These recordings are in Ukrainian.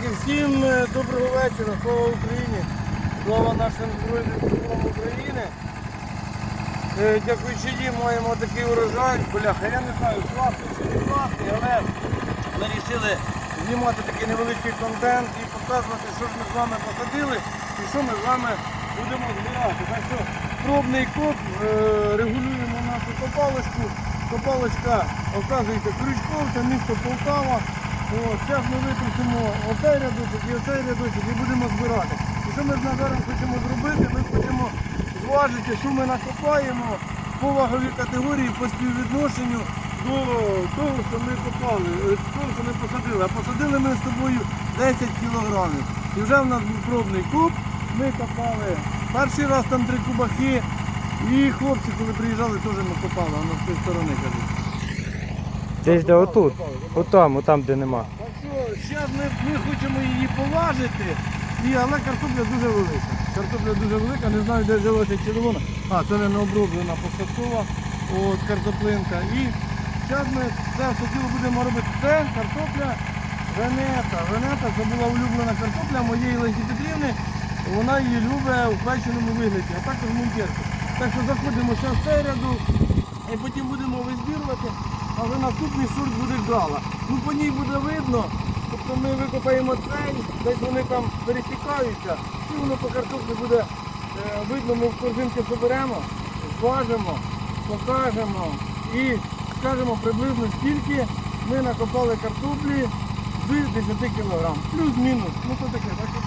друзяки, всім е, доброго вечора, слава Україні, слава нашим Збройним силам України. Е, Дякуючи їм маємо такий урожай. Бляха, я не знаю, класний чи не класний, але ми вирішили знімати такий невеличкий контент і показувати, що ж ми з вами посадили і що ми з вами будемо збирати. Так що пробний коп, е, регулюємо нашу копалочку. Копалочка, оказується, Крючковця, місто Полтава. Зараз ми витрусимо оцей рядочок і оцей рядочок і будемо збирати. І що ми з Назаром хочемо зробити? Ми хочемо зважити, що ми накопаємо по ваговій категорії по співвідношенню до того, що ми копали, е, того, що ми посадили. А посадили ми з тобою 10 кілограмів. І вже в нас був пробний куб. Ми копали перший раз там три кубахи. І хлопці, коли приїжджали, теж ми копали, а з тієї сторони кажуть. Десь де отут. Отам, отам, де нема. Зараз ми, ми хочемо її поважити, і, але картопля дуже велика. Картопля дуже велика, не знаю, де взялася червона. А, це не оброблена посадкова от, картоплинка. І зараз ми це все діло будемо робити. Це картопля Венета. Венета це була улюблена картопля моєї Лесі Петрівни. Вона її любить в печеному вигляді, а також мункерку. Так що заходимо зараз в цей ряду і потім будемо визбірувати, а вже наступний сорт буде гала. Ну по ній буде видно, тобто ми викопаємо цей, десь вони там пересікаються, і воно по картоплі буде е, видно, ми в корзинки соберемо, зважимо, покажемо і скажемо приблизно скільки ми накопали картоплі з 10 кг. Плюс-мінус. Ну то таке, так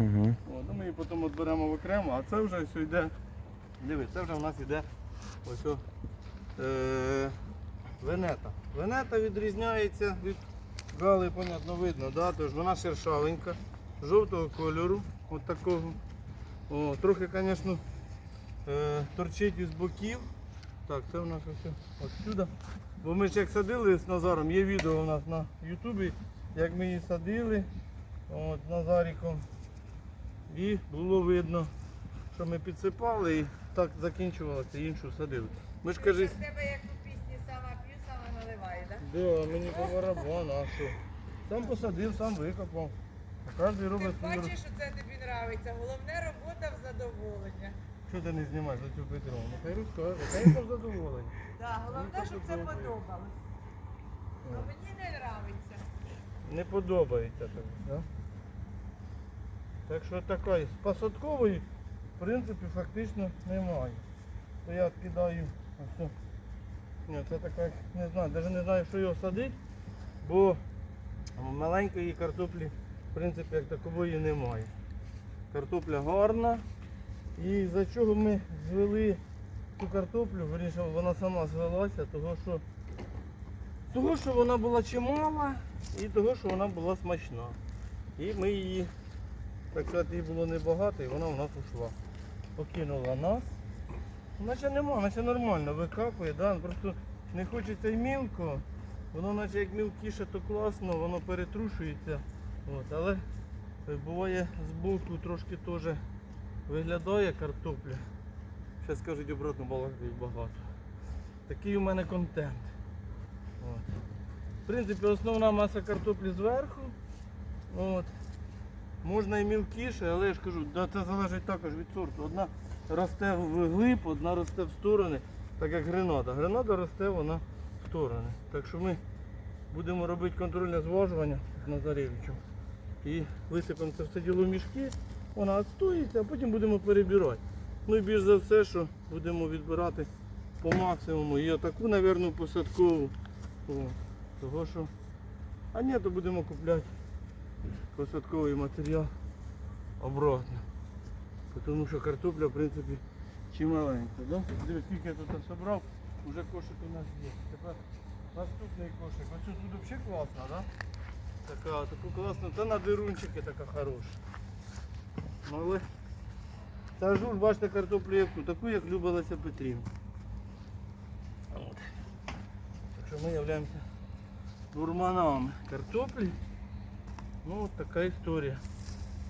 Угу. О, ну ми її потім от беремо в окремо, а це вже все йде. Диви, це вже в нас йде ось о, е, венета. Венета відрізняється від гали, понятно, видно, да? Тож вона шершавенька, жовтого кольору, от такого. О, трохи, звісно, е, торчить із боків. Так, це в нас ось отсюди. Бо ми ж як садили з Назаром, є відео у нас на Ютубі, як ми її садили от, Назаріком. І було видно, що ми підсипали і так закінчувалося, іншу садили. Ми ж Це в тебе як у пісні сама п'ю, сама наливаю, так? да, мені по барабану, а що? Сам посадив, сам викопав. А Кожен робить Ти свою бачиш, що це тобі подобається. Головне робота в задоволення. Що ти не знімаєш за цю Петровну? Хай розкаже, хай там задоволення. Так, головне, Ну, щоб це подобалось. А мені не подобається. Не подобається тобі, так? Так що такої посадкової, в принципі, фактично немає. То я кидаю. Ні, це така, не знаю, навіть не знаю, що його садити, бо маленької картоплі, в принципі, як такової немає. Картопля гарна. І за чого ми звели цю картоплю, вирішив, вона сама звелася, того що, того, що вона була чимала і того, що вона була смачна. І ми її, так сказати, її було небагато і вона у нас ушла. покинула нас. Наче нема, наче нормально викапує, да? просто не хочеться й мілко. Воно наче як мілкіше, то класно, воно перетрушується. От, але буває збоку трошки теж виглядає картопля. Ще скажуть обратно балакають багато. Такий у мене контент. От. В принципі, основна маса картоплі зверху. От. Можна і мілкіше, але я ж кажу, це залежить також від сорту. Одна росте вглиб, одна росте в сторони, так як гренада. Гренада росте вона в сторони. Так що ми будемо робити контрольне зважування з Назаревичем. І висипемо це все діло в мішки, вона відстоїться, а потім будемо перебирати. Ну і більш за все, що будемо відбирати по максимуму. І отаку, мабуть, посадкову. О, того що. А ні, то будемо купляти посадковий матеріал обратно. Тому що картопля, в принципі, чималенька. Да? Дивись, скільки я тут зібрав, вже кошик у нас є. Тепер наступний кошик. Ось тут взагалі класно, да? Така, таку класну, та на дирунчики така хороша. Ну, але сажу, бачите, картоплю яку, таку, як любилася Петрівна. Так що ми являємося гурманами картоплі. Ну от така історія.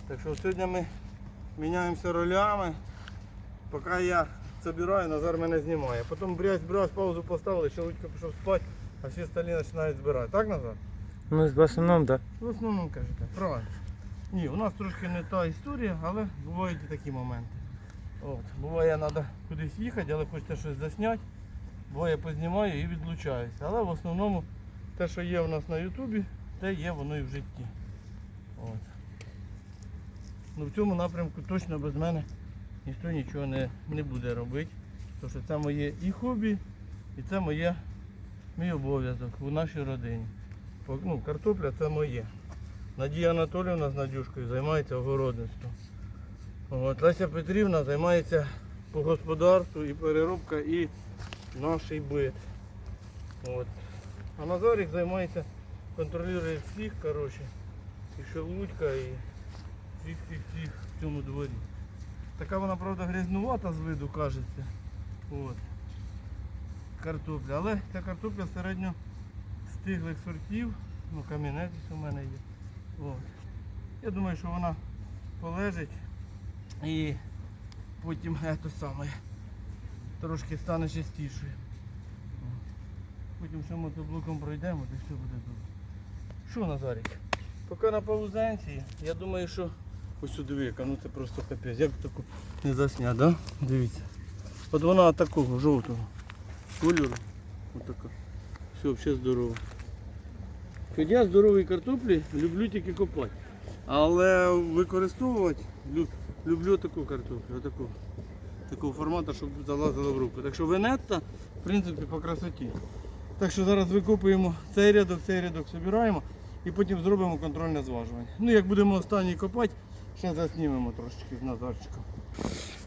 Так що сьогодні ми міняємося ролями. Поки я збираю, Назар мене знімає. Потім брязь, брязь, паузу поставили, Чоловічка пішов спати, а всі остальні починають збирати. Так, Назар? Ну, в основному, так. В основному кажете, правильно. Ні, у нас трошки не та історія, але бувають і такі моменти. От, буває, треба кудись їхати, але хочеться щось засняти. Буває познімаю і відлучаюся. Але в основному те, що є у нас на Ютубі, те є воно і в житті. От. Ну, в цьому напрямку точно без мене ніхто нічого не, не буде робити. Тому що це моє і хобі, і це моє, мій обов'язок у нашій родині. Ну, картопля це моє. Надія Анатоліївна з Надюшкою займається огородництвом. Леся Петрівна займається по господарству і переробка, і наш бит. От. А Назарик займається, контролює всіх, коротше, і Шелудька, і всіх в цьому дворі. Така вона, правда, грязнувата з виду, кажеться. От. Картопля. Але ця картопля середньо стиглих сортів. Ну, камінець у мене є. От. Я думаю, що вона полежить і потім е, то саме трошки стане чистішою. Потім ще мотоблоком пройдемо, то все буде добре. Що, Назарик? Поки на паузенції, я думаю, що ось сюди яка, ну це просто капець. Як таку не засняти, да? Дивіться. От вона такого жовтого кольору. Отака. Все, взагалі здорово. Хоч я здорової картоплі люблю тільки копати. Але використовувати лю- люблю таку картоплю, отаку. Такого формату, щоб залазила в руку. Так що венетта, в принципі, по красоті. Так що зараз викопуємо цей рядок, цей рядок збираємо і потім зробимо контрольне зважування. Ну, як будемо останній копати, ще заснімемо трошечки з Назарчиком.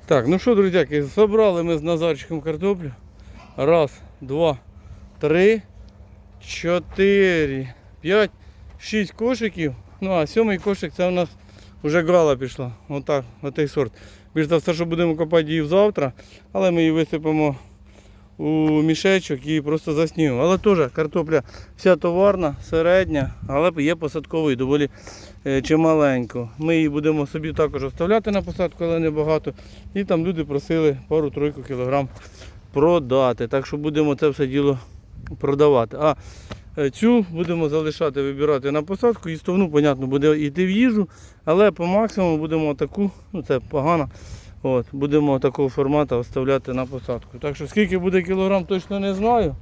Так, ну що, друзяки, зібрали ми з Назарчиком картоплю. Раз, два, три, чотири, п'ять, шість кошиків. Ну а сьомий кошик це у нас вже гала пішла. Отак, отей сорт. Більш за все, що будемо копати її завтра, але ми її висипемо у мішечок і просто заснімемо. Але теж картопля вся товарна, середня, але є посадковою доволі е, чималенько. Ми її будемо собі також оставляти на посадку, але небагато. І там люди просили пару-тройку кілограм продати. Так що будемо це все діло продавати. А е, цю будемо залишати, вибирати на посадку. І стовну, понятно, буде йти в їжу, але по максимуму будемо таку, ну це погано. От, будемо такого формату оставляти на посадку. Так що скільки буде кілограм, точно не знаю.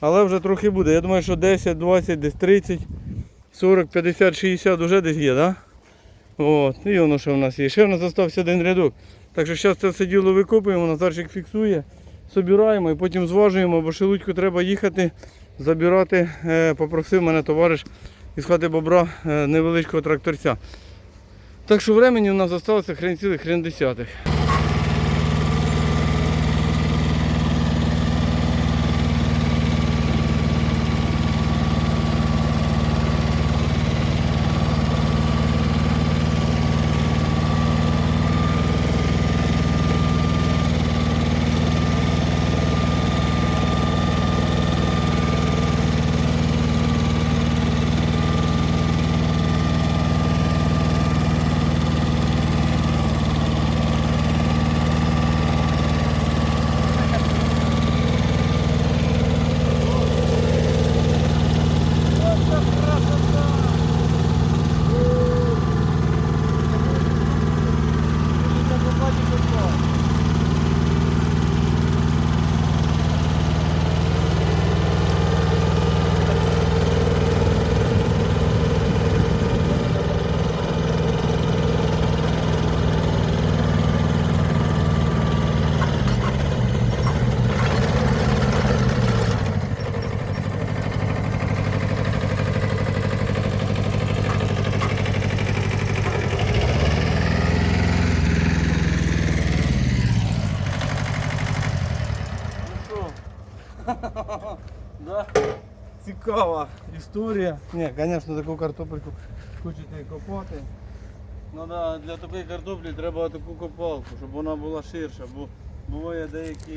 Але вже трохи буде. Я думаю, що 10, 20, десь 30, 40, 50, 60 вже десь є? Да? От, і воно що в нас є. Ще в нас залишився один рядок. Так що зараз це все діло викопуємо, Назарчик фіксує, собираємо і потім зважуємо, бо шелудьку треба їхати, забирати. Е, попросив мене товариш із хати бобра е, невеличкого тракторця. Так що времени у нас залишилося хрен цілих хрен десятих. Цікава історія. Ні, звісно, таку картопельку хочете копати. Ну да, для такої картоплі треба таку копалку, щоб вона була ширша, бо буває деякі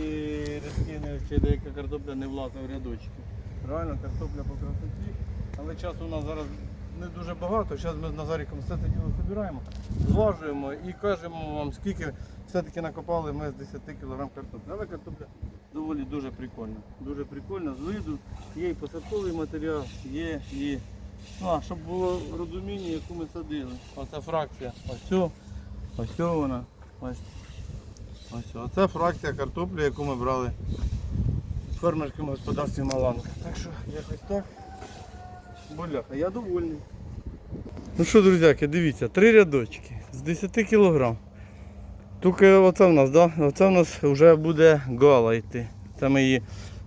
рядки чи деяка картопля не влазить в рядочки. Реально картопля по красоті, але часу у нас зараз не дуже багато. Зараз ми з Назаріком все це діло збираємо, зважуємо і кажемо вам, скільки все-таки накопали ми з 10 кг картоплі. Але картопля доволі дуже прикольна. Дуже прикольна, з виду. Є і посадковий матеріал, є і. Ну, а щоб було розуміння, яку ми садили. Оце фракція. Ось ось вона. Ось. Ось. Оце фракція картоплі, яку ми брали в фермерському господарстві Маланка. Так що якось так. Боляха, я довольний. Ну що, друзяки, дивіться, три рядочки з 10 кг. Тільки оце в нас, да? Оце в нас вже буде гала йти. Це ми її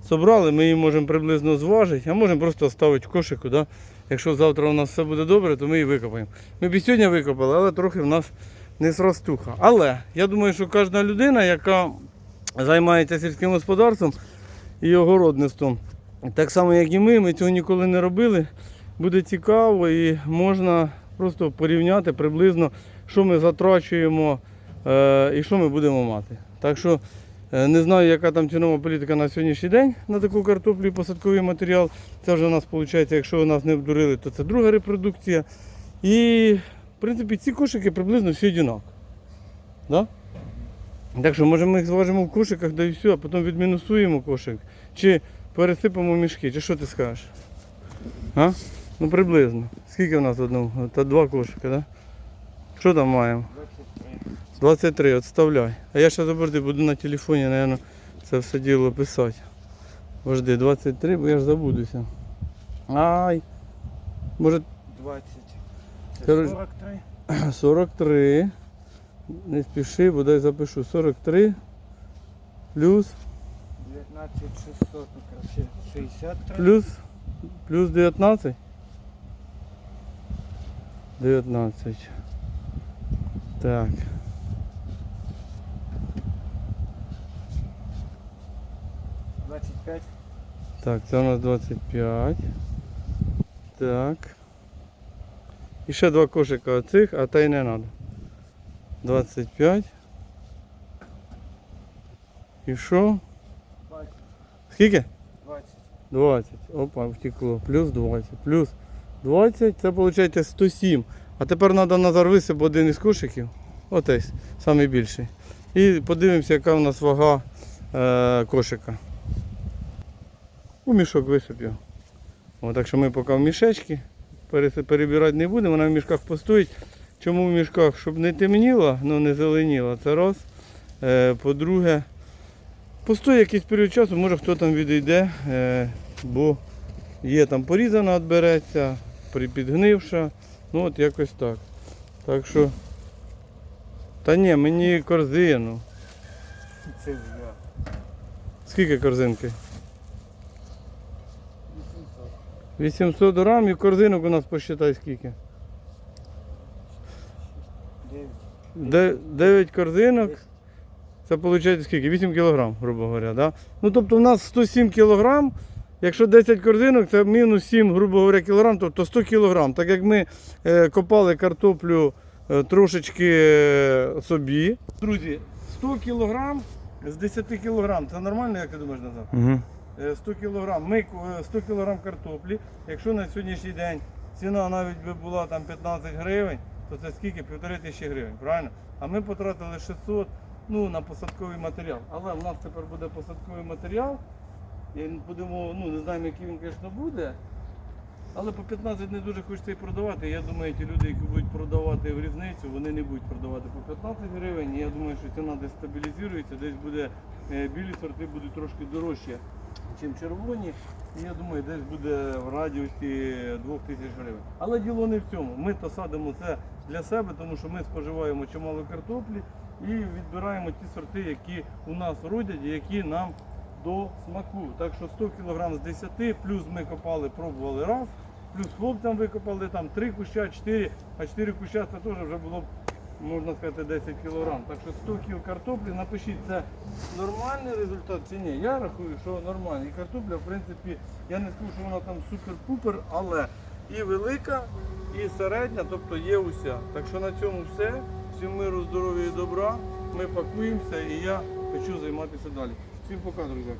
собрали, ми її можемо приблизно зважити, а можемо просто ставити в кошику. Да? Якщо завтра у нас все буде добре, то ми її викопаємо. Ми б і сьогодні викопали, але трохи в нас не сростуха. Але я думаю, що кожна людина, яка займається сільським господарством і огородництвом, так само, як і ми, ми цього ніколи не робили. Буде цікаво і можна просто порівняти приблизно, що ми затрачуємо і що ми будемо мати. Так що е, не знаю, яка там цінова політика на сьогоднішній день на таку картоплю і посадковий матеріал. Це вже у нас виходить, якщо нас не обдурили, то це друга репродукція. І в принципі ці кошики приблизно всі однакові. Да? Так що може ми їх зважимо в кошиках, да і все, а потім відмінусуємо кошик. Чи пересипемо мішки, чи що ти скажеш? А? Ну приблизно. Скільки в нас одного? Та два кошика? Да? Що там маємо? 23, отставляй. А я ще заберди, буду на телефоні, наверное, це все діло писати. Вожди, 23, бо я ж забудуся. Ай. Може 20. Коротше, 43. 43. Не спіши, бо дай запишу. 43 плюс 19 600, ну, короче, 63. плюс плюс 19. 19. Так. — 25. Так, це у нас 25. Так. І ще два кошика оцих, а та й не треба. 25. І що? 20. Скільки? 20. 20. Опа, втекло. Плюс 20. Плюс 20, це виходить 107. А тепер треба Назар висип один із кошиків. Отесь, найбільший. І подивимося, яка в нас вага е, кошика. У мішок висип його. О, так що ми поки в мішечки перебирати не будемо, вона в мішках постоїть. Чому в мішках? Щоб не темніло, ну не зеленіло. Це раз. Е, по-друге, постоїть якийсь період часу, може хто там відійде, е, бо є там порізана, відбереться, підгнивша. Ну от якось так. Так що. Та ні, мені корзину. Скільки корзинки? 800. 800 грам і корзинок у нас посчитай скільки. 9. 9 корзинок. Це виходить скільки? 8 кг, грубо говоря. Да? Ну тобто у нас 107 кг. Якщо 10 корзинок, це мінус 7, грубо говоря, кілограм, тобто 100 кг. Так як ми е, копали картоплю е, трошечки е, собі. Друзі, 100 кг з 10 кг. Це нормально, як ти думаєш назад? Угу. Е, 100 кг. Ми е, 100 кг картоплі. Якщо на сьогоднішній день ціна навіть би була там 15 гривень, то це скільки? Півтори тисячі гривень, правильно? А ми потратили 600 ну, на посадковий матеріал. Але в нас тепер буде посадковий матеріал. І будемо, ну не знаємо, який він, звісно, буде. Але по 15 не дуже хочеться і продавати. Я думаю, ті люди, які будуть продавати в різницю, вони не будуть продавати по 15 гривень. Я думаю, що ціна десь стабілізується, десь буде е, білі сорти будуть трошки дорожчі, ніж червоні. І я думаю, десь буде в радіусі 2000 гривень. Але діло не в цьому. Ми то садимо це для себе, тому що ми споживаємо чимало картоплі і відбираємо ті сорти, які у нас родять і які нам до смаку. Так що 100 кг з 10, плюс ми копали, пробували раз, плюс хлопцям викопали там 3 куща, 4, а 4 куща це теж вже було б можна сказати, 10 кілограм. Так що 100 кіл картоплі, напишіть, це нормальний результат чи ні. Я рахую, що нормальний. І картопля, в принципі, я не скажу, що вона там супер-пупер, але і велика, і середня, тобто є уся. Так що на цьому все. Всім миру, здоров'я і добра. Ми пакуємося і я хочу займатися далі. Всім пока, друзі.